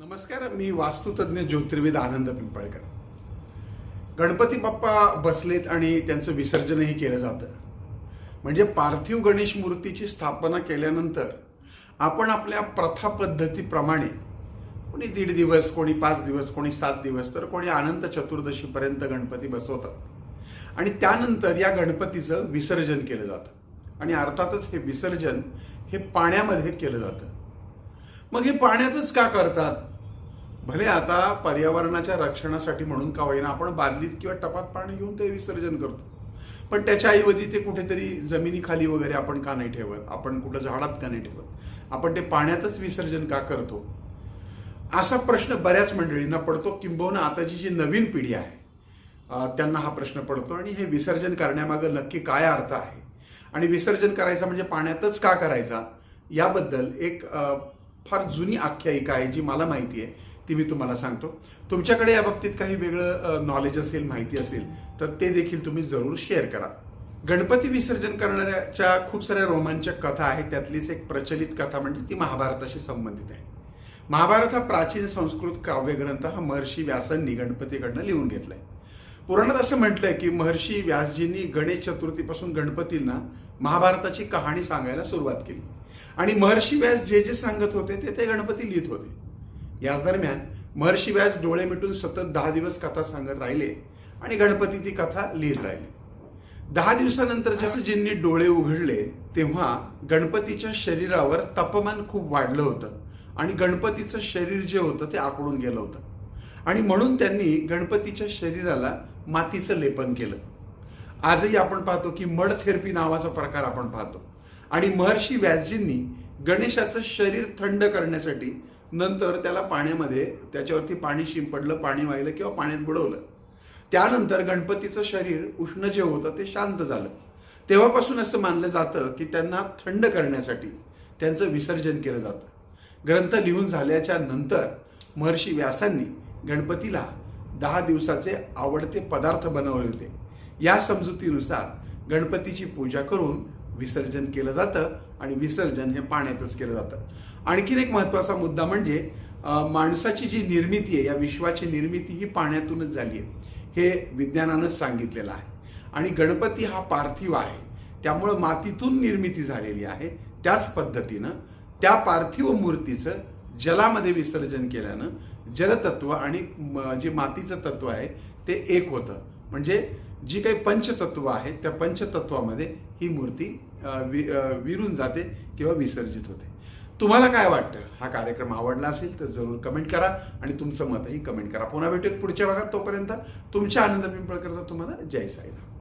नमस्कार मी वास्तुतज्ञ ज्योतिर्विद आनंद पिंपळकर. गणपती बाप्पा बसलेत आणि त्यांचं विसर्जनही केलं जातं. म्हणजे पार्थिव गणेश मूर्तीची स्थापना केल्यानंतर आपण आपल्या प्रथा पद्धतीप्रमाणे कोणी दीड दिवस कोणी पाच दिवस कोणी सात दिवस तर कोणी अनंत चतुर्दशीपर्यंत गणपती बसवतात. आणि त्यानंतर या गणपतीचं विसर्जन केलं जातं. आणि अर्थातच हे विसर्जन हे पाण्यामध्ये केलं जातं. मग हे पाण्यातच का करतात? भले आता पर्यावरणाच्या रक्षणासाठी म्हणून का होईना आपण बादलीत किंवा टपात पाणी घेऊन ते विसर्जन करतो. पण त्याच्या ऐवजी ते कुठेतरी जमिनीखाली वगैरे आपण का नाही ठेवत? आपण कुठं झाडात का नाही ठेवत? आपण ते पाण्यातच विसर्जन का करतो? असा प्रश्न बऱ्याच मंडळींना पडतो. किंबहुना आताची जी नवीन पिढी आहे त्यांना हा प्रश्न पडतो. आणि हे विसर्जन करण्यामागं नक्की काय अर्थ आहे? आणि विसर्जन करायचं म्हणजे पाण्यातच का करायचा? याबद्दल एक फार जुनी आख्यायिका आहे जी मला माहिती आहे. ती मी तुम्हाला सांगतो. तुमच्याकडे या बाबतीत काही वेगळं नॉलेज असेल माहिती असेल तर ते देखील तुम्ही जरूर शेअर करा. गणपती विसर्जन करणाऱ्याच्या खूप साऱ्या रोमांचक कथा आहेत. त्यातलीच एक प्रचलित कथा म्हणजे ती महाभारताशी संबंधित आहे. महाभारत हा प्राचीन संस्कृत काव्यग्रंथ हा महर्षी व्यासांनी गणपतीकडनं लिहून घेतलाय. पुराणात असं म्हटलंय की महर्षी व्यासजींनी गणेश चतुर्थीपासून गणपतींना महाभारताची कहाणी सांगायला सुरुवात केली. आणि महर्षी व्यास जे जे सांगत होते ते ते गणपती लिहित होते. याच दरम्यान महर्षी व्यास डोळे मिटून सतत दहा दिवस कथा सांगत राहिले आणि गणपती ती कथा लिहित राहिले. दहा दिवसानंतर जसजींनी डोळे उघडले तेव्हा गणपतीच्या शरीरावर तापमान खूप वाढलं होतं आणि गणपतीचं शरीर जे होतं ते आकडून गेलं होतं. आणि म्हणून त्यांनी गणपतीच्या शरीराला मातीचं लेपन केलं. आजही आपण पाहतो की मड थेरपी नावाचा प्रकार आपण पाहतो. आणि महर्षी व्यासजींनी गणेशाचं शरीर थंड करण्यासाठी नंतर त्याला पाण्यामध्ये त्याच्यावरती पाणी शिंपडलं पाणी वाहिलं किंवा पाण्यात बुडवलं. त्यानंतर गणपतीचं शरीर उष्ण जे होतं ते शांत झालं. तेव्हापासून असं मानलं जातं की त्यांना थंड करण्यासाठी त्यांचं विसर्जन केलं जातं. ग्रंथ लिहून झाल्याच्यानंतर महर्षी व्यासांनी गणपतीला दहा दिवसाचे आवडते पदार्थ बनवले होते. या समजुतीनुसार गणपतीची पूजा करून विसर्जन केलं जातं. आणि विसर्जन हे पाण्यातच केलं जातं. आणखीन एक महत्त्वाचा मुद्दा म्हणजे माणसाची जी निर्मिती आहे या विश्वाची निर्मिती ही पाण्यातूनच झाली आहे हे विज्ञानानंच सांगितलेलं आहे. आणि गणपती हा पार्थिव आहे त्यामुळं मातीतून निर्मिती झालेली आहे त्याच पद्धतीनं त्या पार्थिव मूर्तीचं जलामध्ये विसर्जन केल्यानं जलतत्व आणि जे मातीचं तत्व आहे ते एक होतं. म्हणजे जी काही पंचतत्व आहेत त्या पंचतत्वामध्ये ही मूर्ती वि- विरून जाते किंवा विसर्जित होते. तुम्हाला काय वाटतं? हा कार्यक्रम आवडला असेल तर जरूर कमेंट करा आणि तुमचं मतही कमेंट करा. पुन्हा भेटूयात पुढच्या भागात तोपर्यंत. तुमच्या आनंद पिंपळकरचा तुम्हाला जय साईराम.